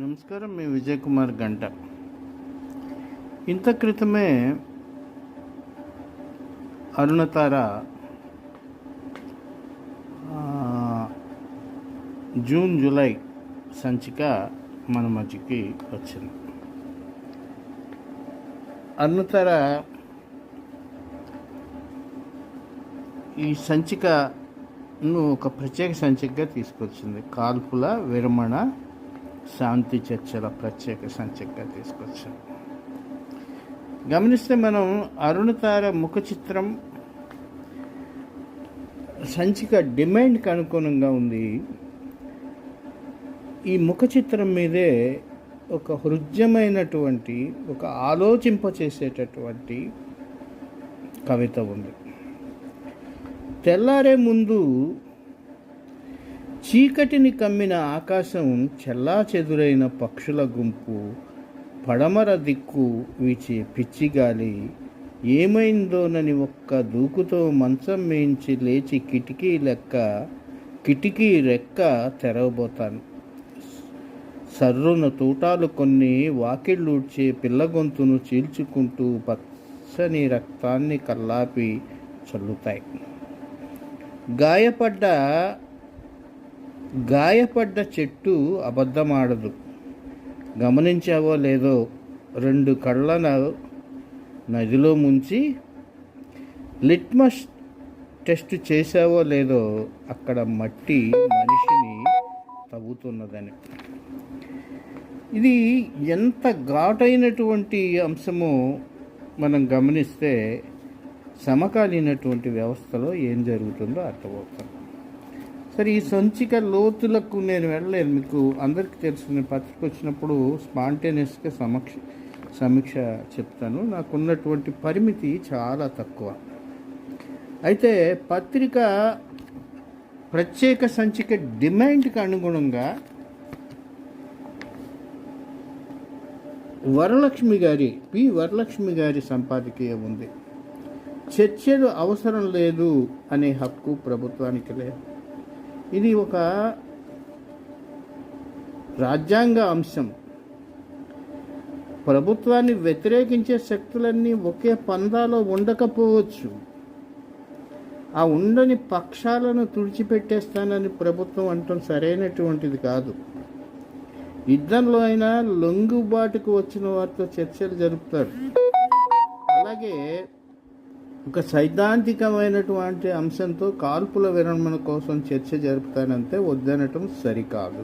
నమస్కారం మీ విజయ్ కుమార్ గంట. ఇంత క్రితమే అరుణతార జూన్ జూలై సంచిక మన మధ్యకి వచ్చింది. అరుణతార ఈ సంచికను ఒక ప్రత్యేక సంచికగా తీసుకొచ్చింది. కాల్పుల విరమణ శాంతి చర్చల ప్రత్యేక సంచికగా తీసుకొచ్చాం. గమనిస్తే మనం అరుణతార ముఖ చిత్రం సంచిక డిమాండ్కి అనుగుణంగా ఉంది. ఈ ముఖ చిత్రం మీదే ఒక హృద్యమైనటువంటి ఒక ఆలోచింపచేసేటటువంటి కవిత ఉంది. తెల్లారే ముందు చీకటిని కమ్మిన ఆకాశం చెల్లా చెదురైన పక్షుల గుంపు పడమర దిక్కు వీచే పిచ్చిగాలి ఏమైందోనని ఒక్క దూకుతో మంచం మేయించి లేచి కిటికీ లెక్క కిటికీ రెక్క తెరవబోతాను. సర్రున తూటాలు కొన్ని వాకిళ్ళూడ్చే పిల్ల గొంతును చీల్చుకుంటూ పచ్చని రక్తాన్ని కల్లాపి చల్లుతాయి. గాయపడ్డ గాయపడ్డ చెట్టు అబద్ధమాడదు. గమనించావో లేదో రెండు కళ్ళను నదిలో ముంచి లిట్మస్ టెస్ట్ చేసావో లేదో అక్కడ మట్టి మనిషిని తవ్వుతున్నదని. ఇది ఎంత ఘాటైనటువంటి అంశమో మనం గమనిస్తే సమకాలీనటువంటి వ్యవస్థలో ఏం జరుగుతుందో అర్థమవుతుంది. సరే ఈ సంచిక లోతులకు నేను వెళ్ళలేను. మీకు అందరికీ తెలుసు నేను పత్రిక వచ్చినప్పుడు స్పాంటేనియస్గా సమక్ష సమీక్ష చెప్తాను. నాకున్నటువంటి పరిమితి చాలా తక్కువ. అయితే పత్రిక ప్రత్యేక సంచిక డిమాండ్కి అనుగుణంగా వరలక్ష్మి గారి పి. వరలక్ష్మి గారి సంపాదకీయ ఉంది. చర్చలు అవసరం లేదు అనే హక్కు ప్రభుత్వానికి లేదు. ఇది ఒక రాజ్యాంగ అంశం. ప్రభుత్వాన్ని వ్యతిరేకించే శక్తులన్నీ ఒకే పందాలో ఉండకపోవచ్చు. ఆ ఉండని పక్షాలను తుడిచిపెట్టేస్తానని ప్రభుత్వం అంటాం సరైనటువంటిది కాదు. యుద్ధంలో అయినా లొంగుబాటుకు వచ్చిన వారితో చర్చలు జరుపుతారు. అలాగే ఒక సైద్ధాంతికమైనటువంటి అంశంతో కాల్పుల విరమణ కోసం చర్చ జరుపుతానంటే వద్దనటం సరికాదు.